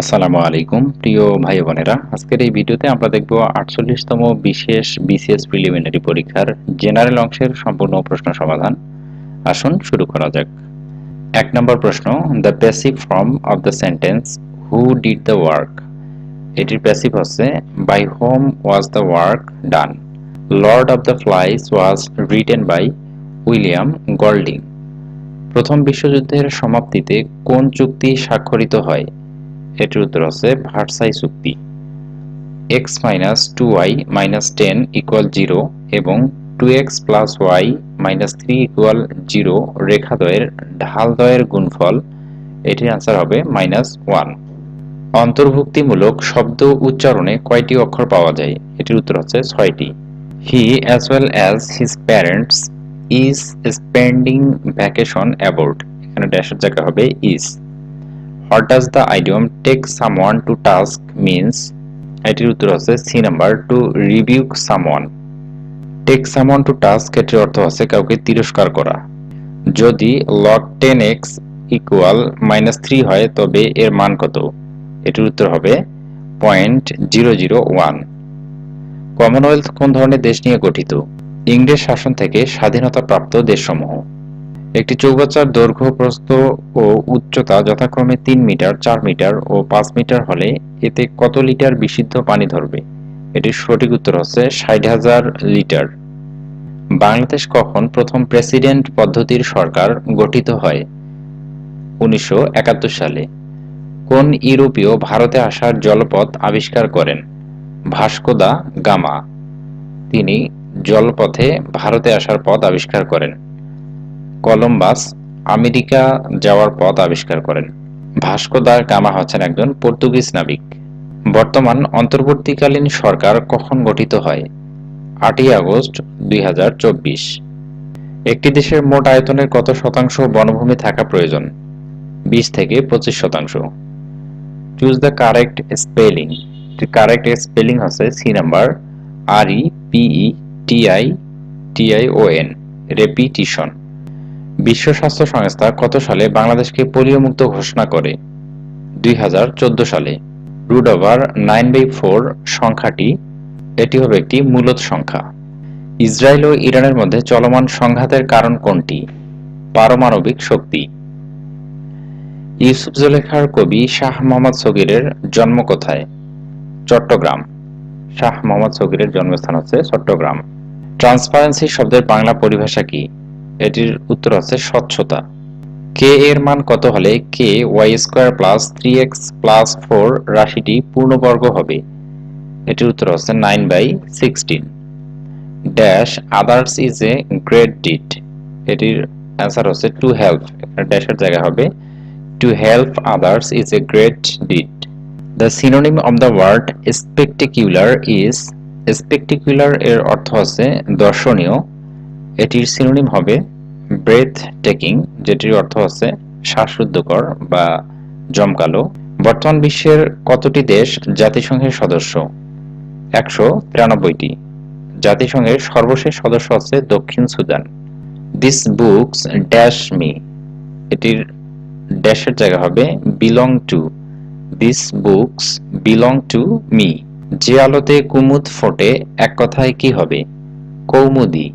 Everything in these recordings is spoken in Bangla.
আসসালামু আলাইকুম, প্রিয় ভাই বোনেরা। আজকের এই ভিডিওতে আমরা দেখব আটচল্লিশতম বিশেষ বিসিএস প্রিলিমিনারি পরীক্ষার জেনারেল অংশের সম্পূর্ণ প্রশ্ন সমাধান। আসুন শুরু করা যাক। এক নম্বর প্রশ্ন the passive form of the sentence who did the work এটির প্যাসিভ হচ্ছে by whom was the work done Lord of the Flies was written by William Golding প্রথম বিশ্বযুদ্ধের সমাপ্তিতে কোন চুক্তি স্বাক্ষরিত হয়? এটির উত্তর হচ্ছে ভার্সাই চুক্তি। X minus two Y minus ten equal zero এবং two X plus Y minus three equal zero রেখাদ্বয়ের ঢালদ্বয়ের গুণফল, এটির আনসার হবে মাইনাস ওয়ান অন্তর্ভুক্তিমূলক শব্দ উচ্চারণে কয়টি অক্ষর পাওয়া যায়? এটির উত্তর হচ্ছে ছয়টি। He as well as his parents is spending vacation aboard এখানে ড্যাশের জায়গা হবে is what does the idiom take someone to task means এটির উত্তর হচ্ছে C number two review someone take someone to task এটির অর্থ হচ্ছে কাউকে তিরস্কার করা। যদি log ten X equal minus three হয়, তবে এর মান কত? এটির উত্তর হবে point zero zero one Commonwealth কোন ধরনের দেশ নিয়ে গঠিত? ইংরেজ শাসন থেকে স্বাধীনতাপ্রাপ্ত দেশসমূহ। একটি চৌবাচ্চার দৈর্ঘ্য, প্রস্থ ও উচ্চতা যথাক্রমে তিন মিটার, চার মিটার ও পাঁচ মিটার হলে এতে কত লিটার বিশুদ্ধ পানি ধরবে? এটির সঠিক উত্তর হচ্ছে ষাট হাজার লিটার। বাংলাদেশ কখন প্রথম প্রেসিডেন্ট পদ্ধতির সরকার গঠিত হয়? উনিশশো একাত্তর সালে। কোন ইউরোপীয় ভারতে আসার জলপথ আবিষ্কার করেন? Vasco da Gama. তিনি জলপথে ভারতে আসার পথ আবিষ্কার করেন। কলম্বাস আমেরিকা যাওয়ার পথ আবিষ্কার করেন। ভাস্কো দা গামা হচ্ছেন একজন পর্তুগিজ নাবিক। বর্তমান অন্তর্বর্তীকালীন সরকার কখন গঠিত হয়? আটই আগস্ট দুই হাজার চব্বিশ। একটি দেশের মোট আয়তনের কত শতাংশ বনভূমি থাকা প্রয়োজন? বিশ থেকে পঁচিশ শতাংশ। Choose the correct spelling. Correct spelling হচ্ছে C number R E PE TI TI O N, repetition. বিশ্ব স্বাস্থ্য সংস্থা কত সালে বাংলাদেশকে পোলিও মুক্ত ঘোষণা করে? দুই হাজার চোদ্দ সালে। Root over nine by four সংখ্যাটি, এটি হবে একটি মূলত সংখ্যা। ইসরায়েল ও ইরানের মধ্যে চলমান সংঘাতের কারণ কোনটি? পারমাণবিক শক্তি। ইউসুফ জুলেখার কবি শাহ মোহাম্মদ সগিরের জন্ম কোথায়? চট্টগ্রাম। শাহ মোহাম্মদ সগিরের জন্মস্থান হচ্ছে চট্টগ্রাম। ট্রান্সপারেন্সি শব্দের বাংলা পরিভাষা কি? এটির উত্তর হচ্ছে স্বচ্ছতা। কে এর মান কত হলে k y square plus three x plus four রাশিটি পূর্ণবর্গ হবে? এটির উত্তর হচ্ছে nine by sixteen dash others is a great deed এটির অ্যান্সার হচ্ছে টু হেল্প ড্যাশের জায়গা হবে। To help others is a great deed the synonym of the word spectacular is spectacular এর অর্থ হচ্ছে দর্শনীয়। এটির সিনোনিম হবে ব্রেথ টেকিং যেটির অর্থ হচ্ছে শ্বাসরুদ্ধকর বা জমকালো। বর্তমান বিশ্বের কতটি দেশ জাতিসংঘের সদস্য? একশো তিরানব্বইটি। জাতিসংঘের সর্বশেষ সদস্য হচ্ছে দক্ষিণ Sudan. This books dash me এটির ড্যাশের জায়গা হবে belong to this books belong to me যে আলোতে কুমুদ ফোটে, এক কথায় কি হবে? কৌমুদি।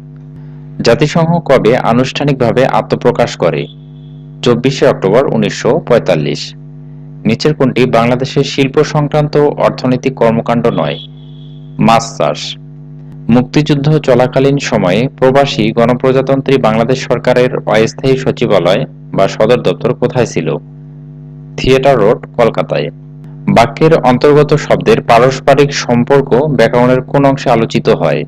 জাতিসংঘ কবে আনুষ্ঠানিকভাবে আত্মপ্রকাশ করে? চব্বিশে অক্টোবর উনিশশো পঁয়তাল্লিশ। নিচের কোনটি বাংলাদেশের শিল্প সংক্রান্ত অর্থনৈতিক কর্মকাণ্ড নয় মাছ চাষ মুক্তিযুদ্ধ চলাকালীন সময়ে প্রবাসী গণপ্রজাতন্ত্রী বাংলাদেশ সরকারের অস্থায়ী সচিবালয় বা সদর দপ্তর কোথায় ছিল? থিয়েটার রোড, কলকাতায়। বাক্যের অন্তর্গত শব্দের পারস্পরিক সম্পর্ক ব্যাকরণের কোন অংশে আলোচিত হয়?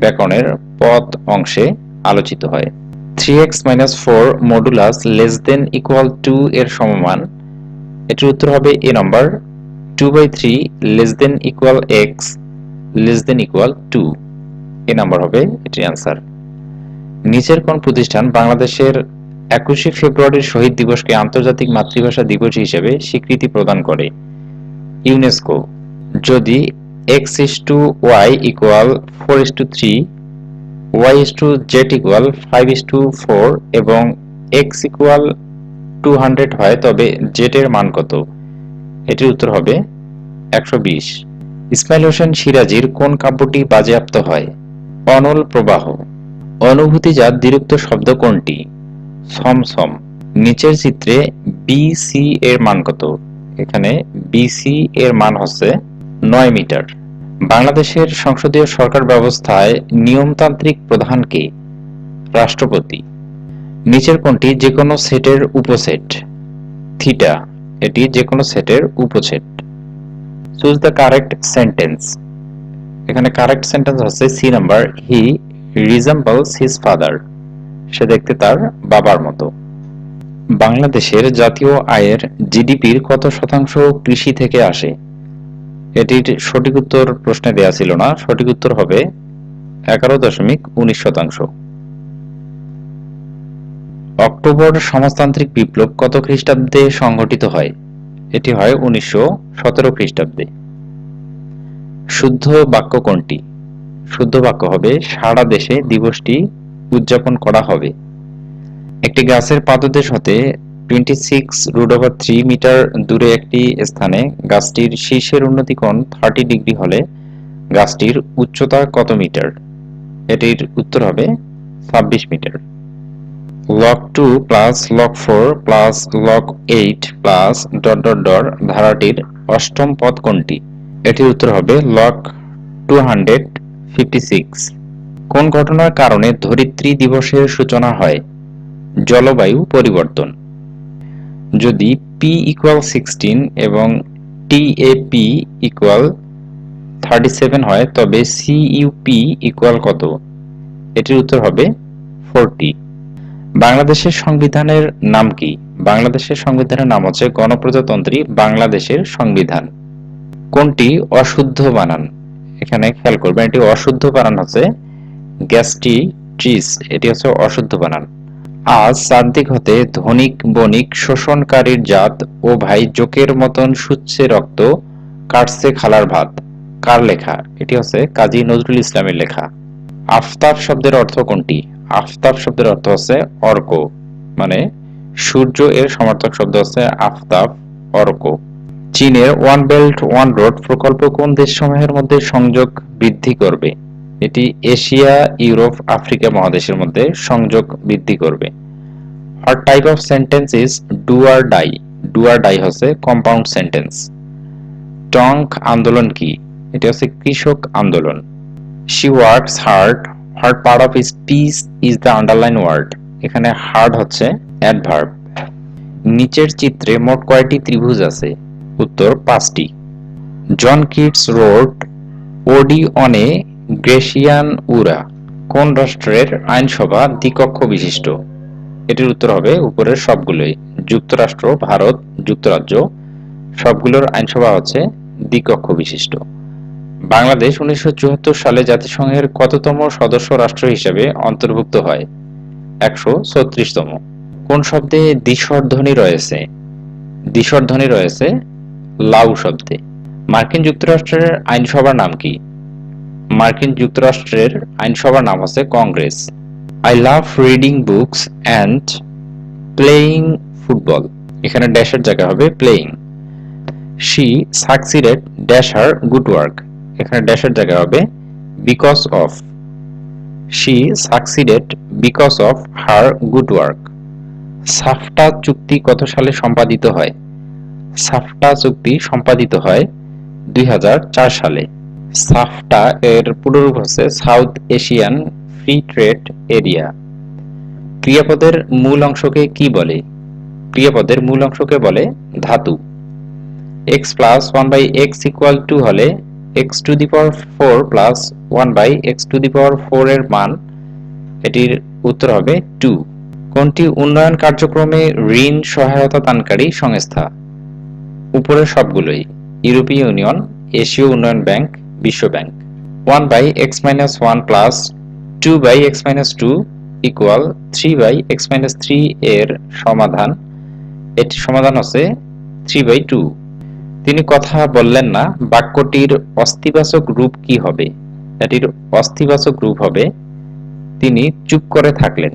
ব্যাকরণের পদ অংশে আলোচিত হয়। Three x minus four modulus less than equal to এর সমমান। এটির উত্তর হবে a number two by three less than equal x less than equal to a number হবে এটির অ্যান্সার নিচের কোন প্রতিষ্ঠান বাংলাদেশের একুশে ফেব্রুয়ারির শহীদ দিবসকে আন্তর্জাতিক মাতৃভাষা দিবস হিসেবে স্বীকৃতি প্রদান করে? ইউনেস্কো যদি x is to y equal four is to three y is to z equal five is to four এবং এক্স ইকুয়াল টু হান্ড্রেড হয়, তবে জেড এর মান কত? এটির উত্তর হবে একশো বিশ। ইসমাইল হোসেন সিরাজির কোন কাব্যটি বাজেয়াপ্ত হয়? অনল প্রবাহ। অনুভূতিজাত দ্বিরুক্ত শব্দ কোনটি? সমসম নিচের চিত্রে বিসি এর মান কত? এখানে বিসি এর মান হচ্ছে নয় মিটার। বাংলাদেশের সংসদীয় সরকার ব্যবস্থায় নিয়মতান্ত্রিক প্রধানকে রাষ্ট্রপতি। নিচের কোনটি যে কোনো সেটের উপসেট। থিটা, এটি যে কোনো সেটের উপসেট। চুজ দ্য কারেক্ট সেন্টেন্স এখানে কারেক্ট সেন্টেন্স হচ্ছে c number he resembles his father সে দেখতে তার বাবার মতো। বাংলাদেশের জাতীয় আয়ের জিডিপির কত শতাংশ কৃষি থেকে আসে? এটির সঠিক উত্তর প্রশ্নে দেয়া ছিল না। সঠিক উত্তর হবে এগারো দশমিক উনিশ শতাংশ। অক্টোবর সমাজতান্ত্রিক বিপ্লব কত খ্রিস্টাব্দে সংঘটিত হয়? এটি হয় উনিশশো সতেরো খ্রিস্টাব্দে। শুদ্ধ বাক্য কোনটি? শুদ্ধ বাক্য হবে, সারা দেশে দিবসটি উদযাপন করা হবে। একটি গাছের পাদদেশ হতে twenty six root over three metre দূরে একটি স্থানে গাছটির শীর্ষের উন্নতি কোণ থার্টি ডিগ্রি হলে গাছটির উচ্চতা কত মিটার এটির উত্তর হবে ছাব্বিশ metre log two plus log four plus log eight plus dot dot dot ধারাটির অষ্টম পদ কোনটি এটির উত্তর হবে log two hundred fifty six কোন ঘটনার কারণে ধরিত্রী দিবসের সূচনা হয়? জলবায়ু পরিবর্তন। যদি পি ইকুয়াল সিক্সটিন এবং t a p equal thirty seven হয়, তবে সিইউপি ইকুয়াল কত? এটির উত্তর হবে ফোরটি বাংলাদেশের সংবিধানের নাম কি? বাংলাদেশের সংবিধানের নাম হচ্ছে গণপ্রজাতন্ত্রী বাংলাদেশের সংবিধান। কোনটি? অশুদ্ধ বানান। এখানে খেয়াল করবেন, এটি অশুদ্ধ বানান হচ্ছে গ্যাসটি ট্রিস এটি হচ্ছে অশুদ্ধ বানান। আজ চারদিক হতে ধনিক, বণিক, শোষণকারীর জাত ও ভাই জোকের মতন সুচ্ছে রক্ত কাটছে খালার ভাত। কার লেখা? এটি হচ্ছে কাজী নজরুল ইসলামের লেখা। আফতাব শব্দের অর্থ কোনটি? আফতাব শব্দের অর্থ হচ্ছে অর্ক। মানে সূর্য এর সমার্থক শব্দ হচ্ছে আফতাব, অর্ক। চীনের ওয়ান বেল্ট, ওয়ান রোড প্রকল্প কোন দেশসমূহের মধ্যে সংযোগ বৃদ্ধি করবে? এটি এশিয়া, ইউরোপ, আফ্রিকা মহাদেশের মধ্যে সংযোগ বৃদ্ধি করবে। What type of sentence is do or die do or die হচ্ছে কম্পাউন্ড সেন্টেন্স টঙ্ক আন্দোলন কি? এটি হচ্ছে কৃষক আন্দোলন। She works hard hard part of speech is the underline word এখানে হার্ড হচ্ছে অ্যাডভার্ব নিচের চিত্রে মোট কয়টি ত্রিভুজ আছে? উত্তর পাঁচটি। জন কিটস রোড ওডি অনে গ্রেসিয়ান উরা কোন রাষ্ট্রের আইনসভা দ্বিকক্ষ বিশিষ্ট? এটির উত্তর হবে উপরের সবগুলোই। যুক্তরাষ্ট্র, ভারত, যুক্তরাজ্য, সবগুলোর আইনসভা হচ্ছে দ্বিকক্ষ বিশিষ্ট। বাংলাদেশ উনিশশো চুয়াত্তর সালে জাতিসংঘের কততম সদস্য রাষ্ট্র হিসেবে অন্তর্ভুক্ত হয়? একশো ছত্রিশতম। কোন শব্দে দ্বিস্বর ধ্বনি রয়েছে? দ্বিস্বর ধ্বনি রয়েছে লাউ শব্দে। মার্কিন যুক্তরাষ্ট্রের আইনসভার নাম কি? মার্কিন যুক্তরাষ্ট্রের আইনসভার নাম হচ্ছে Congress. I love reading books and playing football এখানে ড্যাশের জায়গা হবে playing she succeeded dash her good work এখানে ড্যাশের জায়গা হবে because of she succeeded because of her good work SAFTA চুক্তি কত সালে সম্পাদিত হয়? সাফটা চুক্তি সম্পাদিত হয় দুই হাজার চার সালে। সাফটা এর পুরোরূপ হচ্ছে south Asian free trade area. ক্রিয়াপদের মূল অংশকে কি বলে? ক্রিয়াপদের মূল অংশকে বলে ধাতু। X plus one by x equal to হলে x to the power four plus one by x to the power four এর মান এটির উত্তর হবে টু কোনটি উন্নয়ন কার্যক্রমে ঋণ সহায়তা দানকারী সংস্থা? উপরের সবগুলোই। ইউরোপীয় ইউনিয়ন, এশীয় উন্নয়ন ব্যাংক বিশ্ব bank one by x minus one plus two by x minus two equal three by x minus three এর সমাধান। এটির সমাধান হচ্ছে থ্রি বাই টু তিনি কথা বললেন না, বাক্যটির অস্থিবাচক রূপ কি হবে? এটির অস্তিবাচক রূপ হবে। তিনি চুপ করে থাকলেন।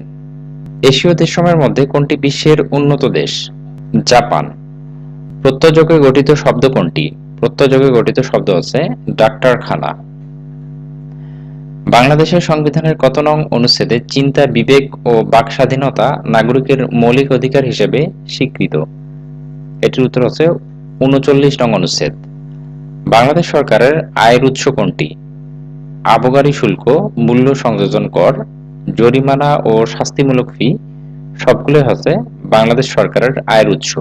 এশীয় দেশসমূহের মধ্যে কোনটি বিশ্বের উন্নত দেশ? জাপান। প্রত্যযোগে গঠিত শব্দ কোনটি? প্রত্যযোগে গঠিত শব্দ হচ্ছে ডাক্তারখানা। বাংলাদেশের সংবিধানের কত নং অনুচ্ছেদে চিন্তা, বিবেক ও বাক স্বাধীনতা নাগরিকের মৌলিক অধিকার হিসেবে স্বীকৃত। এটির উত্তর হচ্ছে উনচল্লিশ নং অনুচ্ছেদ। বাংলাদেশ সরকারের আয়ের উৎস কোনটি? আবগারি শুল্ক, মূল্য সংযোজন কর, জরিমানা ও শাস্তিমূলক ফি, সবগুলোই হচ্ছে বাংলাদেশ সরকারের আয়ের উৎস।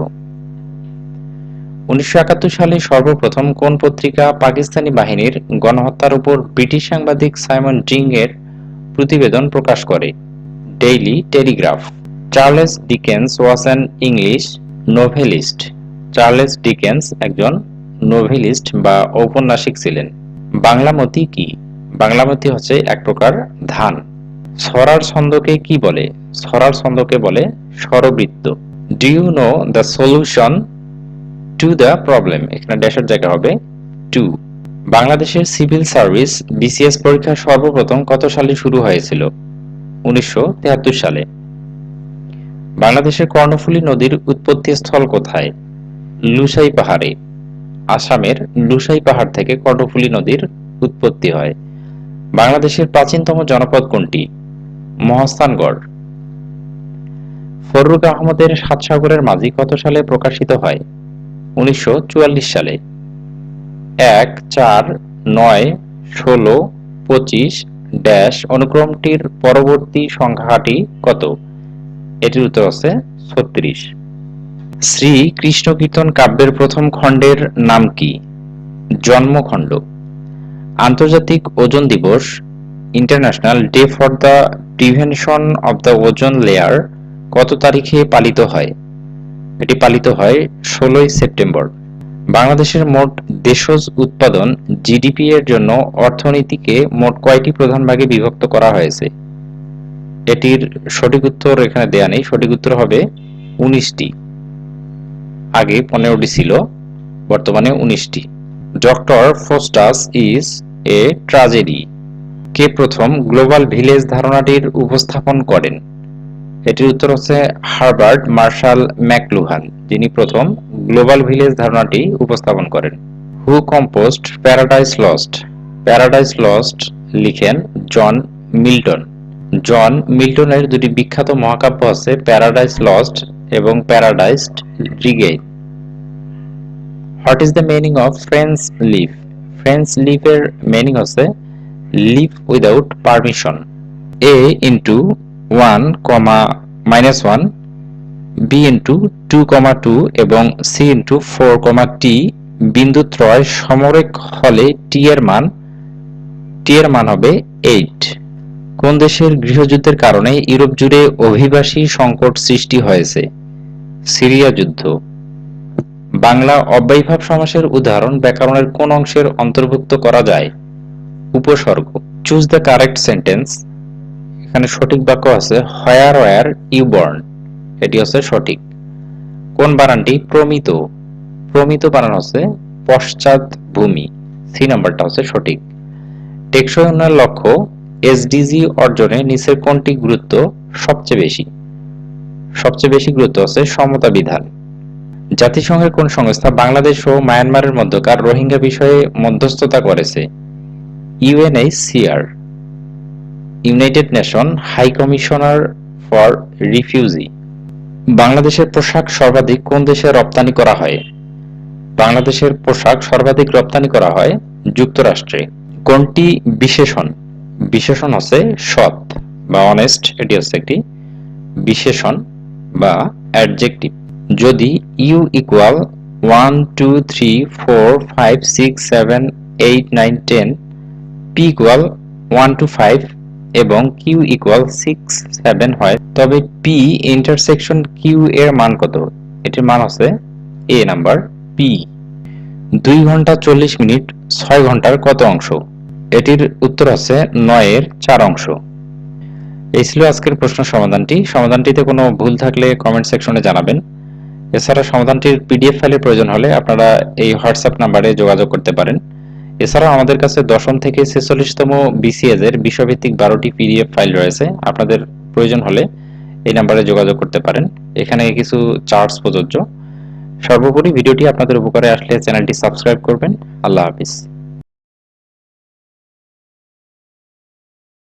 উনিশশো একাত্তর সালে সর্বপ্রথম কোন পত্রিকা পাকিস্তানি বাহিনীর গণহত্যার উপর ব্রিটিশ সাংবাদিক সাইমন ডিং এর প্রতিবেদন প্রকাশ করে? Daily Telegraph. Charles Dickens was an English novelist. Charles Dickens একজন নোভেলিস্ট বা ঔপন্যাসিক ছিলেন। বাংলামতি কি? বাংলামতি হচ্ছে এক প্রকার ধান। ছড়ার ছন্দকে কি বলে? ছড়ার ছন্দকে বলে স্বরবৃত্ত do you know the solution to the problem এখানে ড্যাশের জায়গা হবে টু বাংলাদেশের সিভিল সার্ভিস বিসিএস পরীক্ষা সর্বপ্রথম কত সালে শুরু হয়েছিল? উনিশশো সালে। বাংলাদেশের কর্ণফুলী নদীর উৎপত্তি স্থল কোথায়? লুসাই পাহাড়ে। আসামের লুসাই পাহাড় থেকে কর্ণফুলী নদীর উৎপত্তি হয়। বাংলাদেশের প্রাচীনতম জনপদ কোনটি? মহাস্থানগড়। ফররুক আহমদের সাত সাগরের মাঝি কত সালে প্রকাশিত হয়? উনিশশো চুয়াল্লিশ সালে। এক চার নয় ষোলো পঁচিশ ড্যাশ অনুক্রমটির পরবর্তী সংখ্যাটি কত? এটির উত্তর আছে ছত্রিশ। শ্রী কৃষ্ণ কীর্তন কাব্যের প্রথম খণ্ডের নাম কি? জন্মখণ্ড। আন্তর্জাতিক ওজন দিবস, international day for the prevention of the ozone layer কত তারিখে পালিত হয়? এটি পালিত হয় ষোলোই সেপ্টেম্বর। বাংলাদেশের মোট দেশজ উৎপাদন জিডিপি এর জন্য অর্থনীতিকে মোট কয়টি প্রধান ভাগে বিভক্ত করা হয়েছে? এটির সঠিক উত্তর এখানে দেয়া নেই। সঠিক উত্তর হবে উনিশটি। আগে পনেরোটি ছিল, বর্তমানে উনিশটি। Doctor Faustus is a tragedy. কে প্রথম গ্লোবাল ভিলেজ ধারণাটির উপস্থাপন করেন? এটির উত্তর হচ্ছে হার্বার্ট মার্শাল ম্যাকলুহান, যিনি প্রথম গ্লোবাল ভিলেজ ধারণাটি উপস্থাপন করেন। Who compose Paradise Lost. Paradise Lost লিখেন জন মিল্টন। জন মিল্টনের দুটি বিখ্যাত মহাকাব্য আছে প্যারাডাইস লস্ট এবং Paradise Regain what is the meaning of French leave French লিভের meaning হচ্ছে leave without permission. A into one comma minus one b into two comma two এবং c into four comma t বিন্দু ত্রয় সমরেক হলে টি এর মান টি এর মান হবে এইট কোন দেশের গৃহযুদ্ধের কারণে ইউরোপ জুড়ে অভিবাসী সংকট সৃষ্টি হয়েছে? সিরিয়া যুদ্ধ। বাংলা অব্যয়ভাব সমাসের উদাহরণ ব্যাকরণের কোন অংশের অন্তর্ভুক্ত করা যায়? উপসর্গ। চুজ দ্য কারেক্ট সেন্টেন্স এখানে সঠিক বাক্য আছে হয়ার ওয়ার ইউ বর্ন এটি হচ্ছে সঠিক। কোন বানানটি? প্রমিত। প্রমিত বানান হচ্ছে পশ্চাৎ ভূমি। সি নাম্বারটা হচ্ছে সঠিক। টেকসই উন্নয়ন লক্ষ্য এসডিজি অর্জনে নিচের কোনটি গুরুত্ব সবচেয়ে বেশি? সবচেয়ে বেশি গুরুত্ব আছে সমতা বিধান। জাতিসংঘের কোন সংস্থা বাংলাদেশ ও মায়ানমারের মধ্যকার রোহিঙ্গা বিষয়ে মধ্যস্থতা করেছে? UNHCR United Nation High Commissioner for refugee বাংলাদেশের পোশাক সর্বাধিক কোন দেশে রপ্তানি করা হয়? বাংলাদেশের পোশাক সর্বাধিক রপ্তানি করা হয় যুক্তরাষ্ট্রে। কোনটি বিশেষণ? বিশেষণ হচ্ছে সৎ বা অনেস্ট এটি হচ্ছে একটি বিশেষণ বা অ্যাডজেক্টিভ যদি u equal one two three four five six seven eight nine ten p equal one two five এবং কিউ ইকুয়াল সিক্স সেভেন হয়, তবে পি ইন্টারসেকশন কিউ এর মান কত? এটির মান হচ্ছে এ নাম্বার পি দুই ঘণ্টা চল্লিশ মিনিট, ছয় ঘণ্টার কত অংশ? এটির উত্তর আছে নয়ের চার অংশ। এই ছিল আজকের প্রশ্ন সমাধানটি। সমাধানটিতে কোনো ভুল থাকলে কমেন্ট সেকশনে জানাবেন। এছাড়া সমাধানটির পিডিএফ ফাইলের প্রয়োজন হলে আপনারা এই হোয়াটসঅ্যাপ নাম্বারে যোগাযোগ করতে পারেন। এছাড়াও আমাদের কাছে দশম থেকে ছেচল্লিশতম বিসিএস এর বিশ্বভিত্তিক বারোটি পিডিএফ ফাইল রয়েছে। আপনাদের প্রয়োজন হলে এই নাম্বারে যোগাযোগ করতে পারেন। এখানে কিছু চার্টস প্রযোজ্য। সর্বোপরি ভিডিওটি আপনাদের উপকারে আসলে চ্যানেলটি সাবস্ক্রাইব করবেন। আল্লাহ হাফিজ।